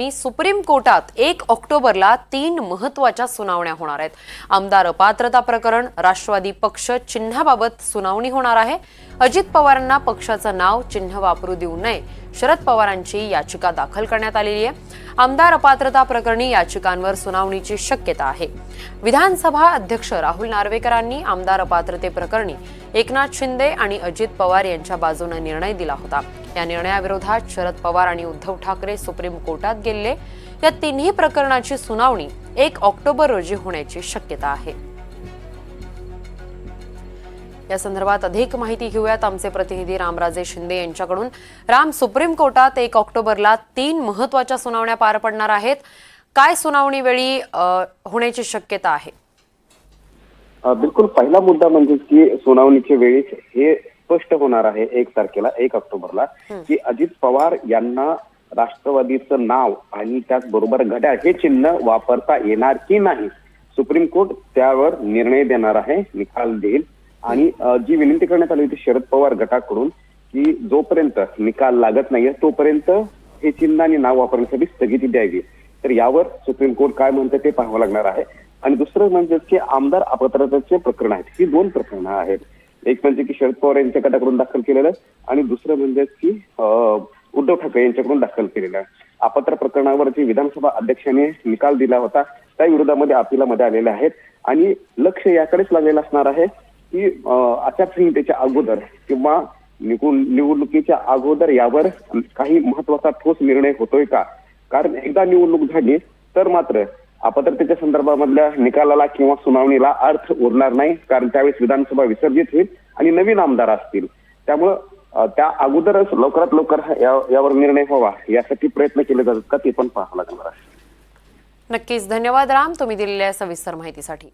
मी supreme कोर्टात एक ऑक्टोबरला तीन महत्त्वाच्या सुनावण्या होणार आहेत. आमदार अपात्रता प्रकरण राष्ट्रवादी पक्ष चिन्हाबाबत सुनावणी होणार आहे. अजित पवारांना पक्षाचं नाव चिन्ह वापरू देऊ नये. शरद पवारांची याचिका दाखल करण्यात आलेली आहे. आमदार अपात्रता प्रकरणी याचिकांवर सुनावणीची शक्यता आहे. विधानसभा अध्यक्ष राहुल नार्वेकरांनी आमदार अपात्रते प्रकरणी एकनाथ शिंदे आणि अजित पवार यांच्या बाजूने निर्णय दिला होता. या निर्णयाविरोधात शरद पवार आणि उद्धव ठाकरे सुप्रीम कोर्टात गेले. या तिन्ही प्रकरणाची सुनावणी एक ऑक्टोबर रोजी होण्याची शक्यता आहे. या संदर्भात अधिक माहिती घेऊयात आमचे प्रतिनिधी रामराजे शिंदे यांच्याकडून. राम सुप्रीम कोर्टात एक ऑक्टोबरला तीन महत्त्वाच्या सुनावण्या पार पडणार आहेत. काय सुनावणी वेळी होण्याची शक्यता आहे? बिलकुल. पहिला मुद्दा म्हणजे की सुनावणीच्या वेळी हे स्पष्ट होणार आहे एक तारखेला एक ऑक्टोबरला की अजित पवार यांना राष्ट्रवादीचं नाव आणि त्याचबरोबर घड्याळ हे चिन्ह वापरता येणार की नाही सुप्रीम कोर्ट त्यावर निर्णय देणार आहे निकाल देईल. आणि जी विनंती करण्यात आली होती शरद पवार गटाकडून की जोपर्यंत निकाल लागत नाहीये तोपर्यंत हे चिन्ह आणि नाव वापरण्यासाठी स्थगिती द्यावी. तर यावर सुप्रीम कोर्ट काय म्हणतं ते पाहावं लागणार आहे. आणि दुसरं म्हणजे की आमदार अपात्रतेचे प्रकरण आहेत. ही दोन प्रकरणं आहेत. एक म्हणजे की शरद पवार यांच्या गटाकडून दाखल केलेलं आणि दुसरं म्हणजे की अं, उद्धव ठाकरे यांच्याकडून दाखल केलेलं. आहे अपात्र प्रकरणावर जी विधानसभा अध्यक्षाने निकाल दिला होता त्या विरोधामध्ये अपिलामध्ये आलेले आहेत. आणि लक्ष याकडेच लागलेलं असणार आहे की आचारसंहितेच्या अगोदर किंवा निवडून निवडणुकीच्या अगोदर यावर काही महत्त्वाचा ठोस निर्णय होतोय का? कारण एकदा निवडणूक झाली तर मात्र अपात्रतेच्या संदर्भामधल्या निकालाला किंवा सुनावणीला अर्थ उरणार नाही कारण त्यावेळेस विधानसभा विसर्जित होईल आणि नवीन आमदार असतील. त्यामुळं त्या अगोदरच लवकरात लवकर यावर निर्णय व्हावा यासाठी प्रयत्न केले जातात का ते पण पाहावं लागणार आहे. नक्कीच. धन्यवाद राम तुम्ही दिलेल्या सविस्तर माहितीसाठी.